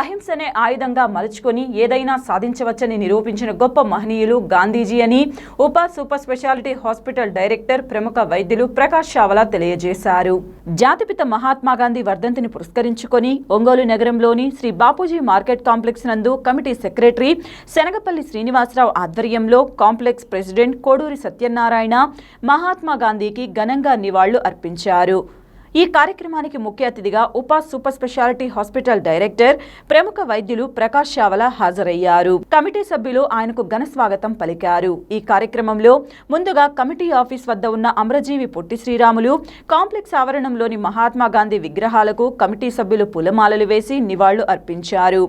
అహింసనే ఆయుధంగా మలుచుకొని ఏదైనా సాధించవచ్చని నిరూపించిన గొప్ప మహనీయులు గాంధీజీ అని ఉప సూపర్ స్పెషాలిటీ హాస్పిటల్ డైరెక్టర్ ప్రముఖ వైద్యులు ప్రకాష్ చావలా తెలియజేశారు. జాతిపిత మహాత్మా గాంధీ వర్ధంతిని పురస్కరించుకొని ఒంగోలు నగరంలోని శ్రీ బాపూజీ మార్కెట్ కాంప్లెక్స్ నందు కమిటీ సెక్రటరీ శనగపల్లి శ్రీనివాసరావు ఆధ్వర్యంలో కాంప్లెక్స్ ప్రెసిడెంట్ కోడూరి సత్యనారాయణ మహాత్మా గాంధీకి ఘనంగా నివాళులు అర్పించారు. ఈ కార్యక్రమానికి ముఖ్య అతిథిగా ఉపా సూపర్ స్పెషాలిటీ హాస్పిటల్ డైరెక్టర్ ప్రముఖ వైద్యులు ప్రకాష్ చావలా హాజరయ్యారు. కమిటీ సభ్యులు ఆయనకు ఘన స్వాగతం పలికారు. ఈ కార్యక్రమంలో ముందుగా కమిటీ ఆఫీస్ వద్ద ఉన్న అమరజీవి పొట్టి శ్రీరాములు కాంప్లెక్స్ ఆవరణంలోని మహాత్మా గాంధీ విగ్రహాలకు కమిటీ సభ్యులు పూలమాలలు వేసి నివాళులు అర్పించారు.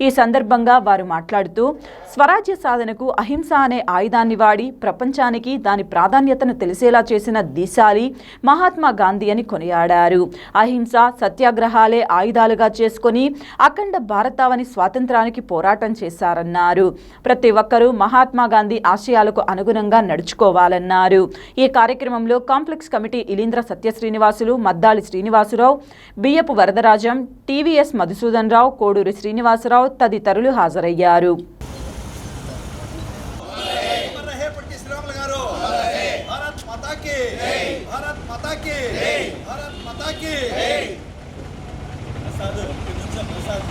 ఈ సందర్భంగా వారు మాట్లాడుతూ స్వరాజ్య సాధనకు అహింస అనే ఆయుధాన్ని వాడి ప్రపంచానికి దాని ప్రాధాన్యతను తెలిసేలా చేసిన దిశాలి మహాత్మా గాంధీ అని కొనియాడారు. అహింస సత్యాగ్రహాలే ఆయుధాలుగా చేసుకొని అఖండ భారతావని స్వాతంత్రానికి పోరాటం చేశారన్నారు. ప్రతి ఒక్కరూ మహాత్మా గాంధీ ఆశయాలకు అనుగుణంగా నడుచుకోవాలన్నారు. ఈ కార్యక్రమంలో complex committee Ilindra Satya Srinivasulu Maddali Srinivasarao Biyyapu Varadarajam TVS Madhusudan Rao Koduri Srinivasarao తదితరులు హాజరయ్యారు. భారత్ మాతాకి భారత్ మాతాకి భారత్ మాతాకి ప్రసాద్ ఒక్క నిమిషం ప్రసాద్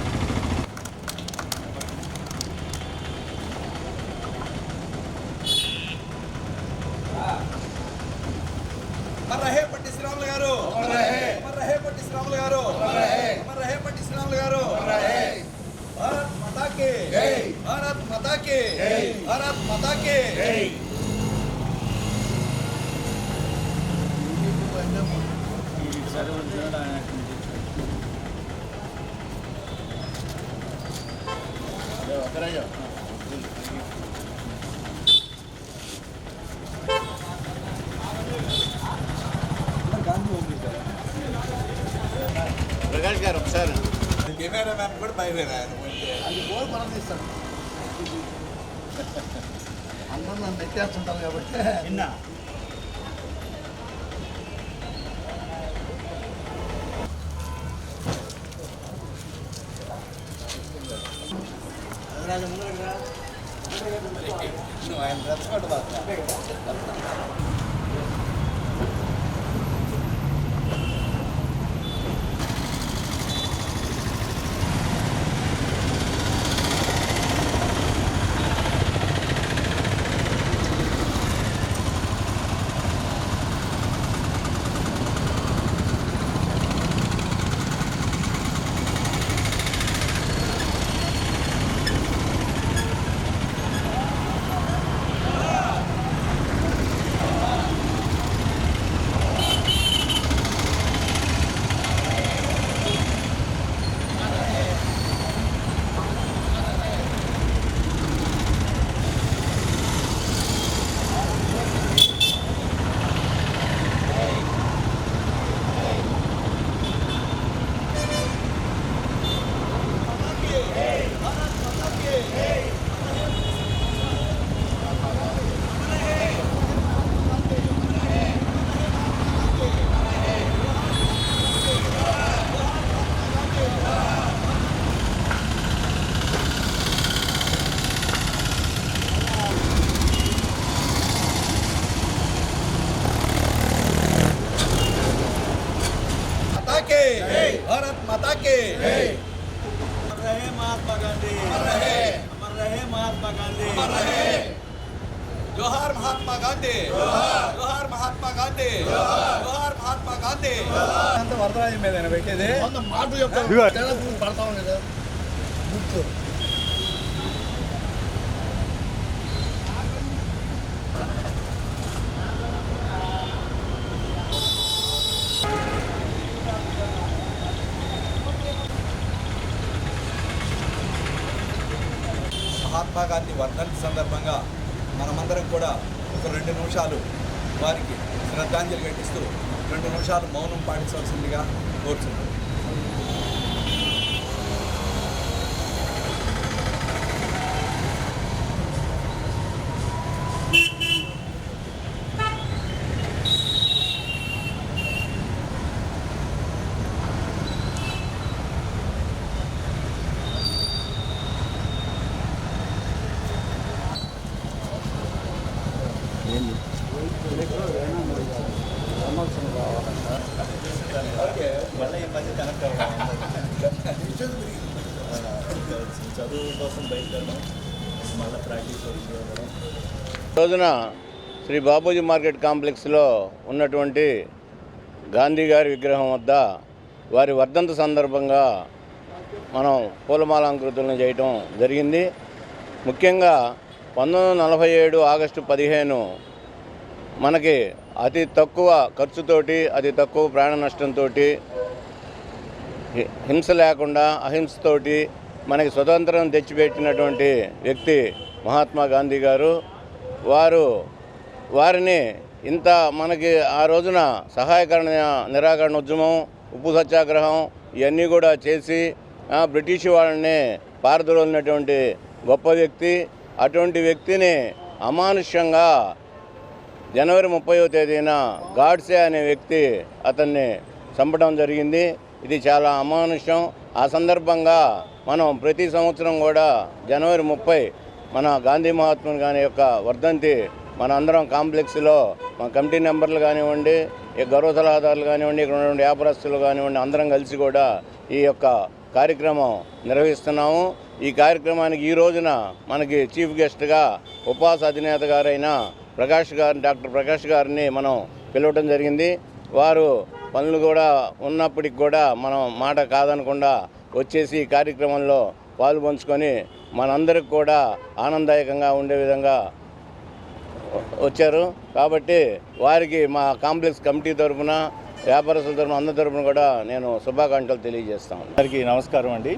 అమర్ రహే పట్టి శ్రీరాములు గారు అమర్ రహే పట్టి శ్రీరాములు గారు అమర్ రహే పట్టి శ్రీరాములు గారు భారత్ మాతాకి భారత్ మాతాకి భారత్ మాతాకి ప్రకాష్ గారు ఒకసారి కెమెరా మ్యాన్ కూడా భయమేనా ఆయన పోతే. అది బోల్ మనం తీస్తాడు అందరూ నన్ను నెట్టేస్తుంటారు కాబట్టి నిన్న ఆయన రెచ్చగొట్టబాక. మాతాకి భారత్ మాతాకి అమర్ రహే మహాత్మా గాంధీ అమర్ రహే అమర్ రహే మహాత్మా గాంధీ అమర్ రహే జోహార్ మహాత్మా గాంధీ జోహార్ మహాత్మా గాంధీ జోహార్ మహాత్మా గాంధీ అంత వరదరాజు మీద పెట్టేది. మాట చెప్తాను పడతా ఉంది మహాత్మా గాంధీ వర్ధంతి సందర్భంగా మనమందరం కూడా ఒక రెండు నిమిషాలు వారికి శ్రద్ధాంజలి ఘటిస్తూ రెండు నిమిషాలు మౌనం పాటించవలసిందిగా కోరుచున్నాను ఏంది? రోజున శ్రీ బాబూజీ మార్కెట్ కాంప్లెక్స్లో ఉన్నటువంటి గాంధీ గారి విగ్రహం వద్ద వారి వర్ధంత సందర్భంగా మనం పూలమాలాంకృతులను చేయటం జరిగింది. ముఖ్యంగా పంతొమ్మిది వందల నలభై ఏడు ఆగస్టు పదిహేను మనకి అతి తక్కువ ఖర్చుతోటి అతి తక్కువ ప్రాణ నష్టంతో హింస లేకుండా అహింసతోటి మనకి స్వతంత్రం తెచ్చిపెట్టినటువంటి వ్యక్తి మహాత్మా గాంధీ గారు. వారు వారిని ఇంత మనకి ఆ రోజున సహాయకరణ నిరాకరణ ఉద్యమం ఉప్పు సత్యాగ్రహం ఇవన్నీ కూడా చేసి బ్రిటిష్ వాళ్ళని పారదోలినటువంటి గొప్ప వ్యక్తి. అటువంటి వ్యక్తిని అమానుష్యంగా జనవరి ముప్పై తేదీన గాడ్సే అనే వ్యక్తి అతన్ని చంపడం జరిగింది. ఇది చాలా అమానుష్యం. ఆ సందర్భంగా మనం ప్రతి సంవత్సరం కూడా జనవరి ముప్పై మన గాంధీ మహాత్ముని గారి యొక్క వర్ధంతి మన అందరం కాంప్లెక్స్లో మన కమిటీ మెంబర్లు కానివ్వండి ఈ గౌరవ సలహాదారులు కానివ్వండి ఇక్కడ ఉన్నటువంటి వ్యాపారస్తులు కానివ్వండి అందరం కలిసి కూడా ఈ యొక్క కార్యక్రమం నిర్వహిస్తున్నాము. ఈ కార్యక్రమానికి ఈ రోజున మనకి చీఫ్ గెస్ట్గా ఉపాస అధినేత గారైన ప్రకాష్ గారు డాక్టర్ ప్రకాష్ గారిని మనం పిలవటం జరిగింది. వారు పనులు కూడా ఉన్నప్పటికి కూడా మనం మాట కాదనకుండా వచ్చేసి ఈ కార్యక్రమంలో పాలు పంచుకొని మనందరికి కూడా ఆనందదాయకంగా ఉండే విధంగా వచ్చారు. కాబట్టి వారికి మా కాంప్లెక్స్ కమిటీ తరఫున వ్యాపారస్తుల తరఫున అందరి తరఫున కూడా నేను శుభాకాంక్షలు తెలియజేస్తాను అందరికీ నమస్కారం అండి.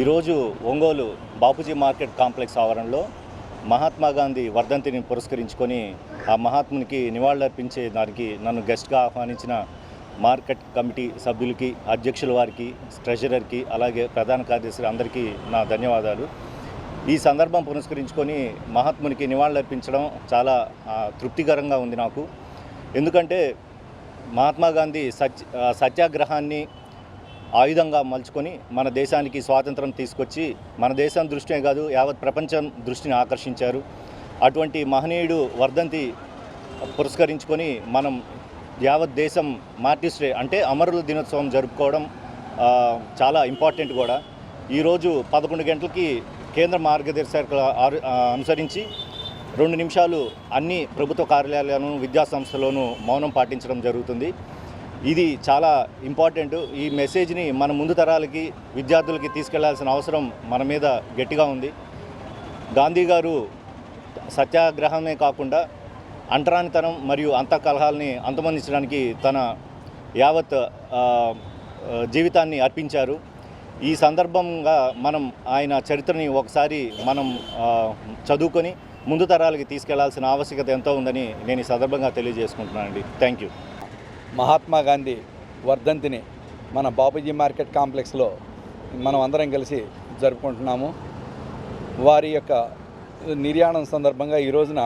ఈరోజు ఒంగోలు బాపూజీ మార్కెట్ కాంప్లెక్స్ ఆవరణలో మహాత్మా గాంధీ వర్ధంతిని పురస్కరించుకొని ఆ మహాత్మునికి నివాళులర్పించే దానికి నన్ను గెస్ట్గా ఆహ్వానించిన మార్కెట్ కమిటీ సభ్యులకి అధ్యక్షుల వారికి ట్రెజరర్కి అలాగే ప్రధాన కార్యదర్శి అందరికీ నా ధన్యవాదాలు. ఈ సందర్భం పురస్కరించుకొని మహాత్మునికి నివాళులర్పించడం చాలా తృప్తికరంగా ఉంది నాకు. ఎందుకంటే మహాత్మా గాంధీ సత్య సత్యాగ్రహాన్ని ఆయుధంగా మలుచుకొని మన దేశానికి స్వాతంత్రం తీసుకొచ్చి మన దేశం దృష్టినే కాదు యావత్ ప్రపంచం దృష్టిని ఆకర్షించారు. అటువంటి మహనీయుడు వర్ధంతి పురస్కరించుకొని మనం యావత్ దేశం మార్టిస్ డే అంటే అమరుల దినోత్సవం జరుపుకోవడం చాలా ఇంపార్టెంట్ కూడా. ఈరోజు పదకొండు గంటలకి కేంద్ర మార్గదర్శకాలు అనుసరించి రెండు నిమిషాలు అన్ని ప్రభుత్వ కార్యాలయాలను విద్యా సంస్థలోనూ మౌనం పాటించడం జరుగుతుంది. ఇది చాలా ఇంపార్టెంట్. ఈ మెసేజ్ని మన ముందు తరాలకి విద్యార్థులకి తీసుకెళ్ళాల్సిన అవసరం మన మీద గట్టిగా ఉంది. గాంధీ గారు సత్యాగ్రహమే కాకుండా అంటరానితనం మరియు అంతఃకలహాల్ని అంతమొందించడానికి తన యావత్ జీవితాన్ని అర్పించారు. ఈ సందర్భంగా మనం ఆయన చరిత్రని ఒకసారి మనం చదువుకొని ముందు తరాలకి తీసుకెళ్ళాల్సిన ఆవశ్యకత ఎంతో ఉందని నేను ఈ సందర్భంగా తెలియజేసుకుంటున్నానండి. థ్యాంక్ యూ మహాత్మా గాంధీ వర్ధంతిని మన బాపూజీ మార్కెట్ కాంప్లెక్స్లో మనం అందరం కలిసి జరుపుకుంటున్నాము. వారి యొక్క నిర్యాణం సందర్భంగా ఈ రోజున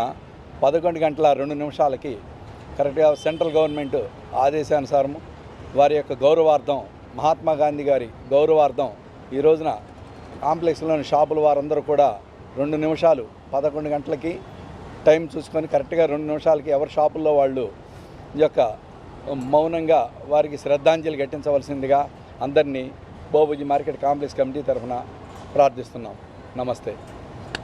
పదకొండు గంటల రెండు నిమిషాలకి కరెక్ట్గా సెంట్రల్ గవర్నమెంట్ ఆదేశానుసారము వారి యొక్క గౌరవార్థం మహాత్మా గాంధీ గారి గౌరవార్థం ఈ రోజున కాంప్లెక్స్లోని షాపుల వారందరూ కూడా రెండు నిమిషాలు పదకొండు గంటలకి టైం చూసుకొని కరెక్ట్గా రెండు నిమిషాలకి ఎవరి షాపుల్లో వాళ్ళు యొక్క మౌనంగా వారికి శ్రద్ధాంజలి ఘటించవలసిందిగా అందరినీ బాబుజీ మార్కెట్ కాంప్లెక్స్ కమిటీ తరఫున ప్రార్థిస్తున్నాం. నమస్తే.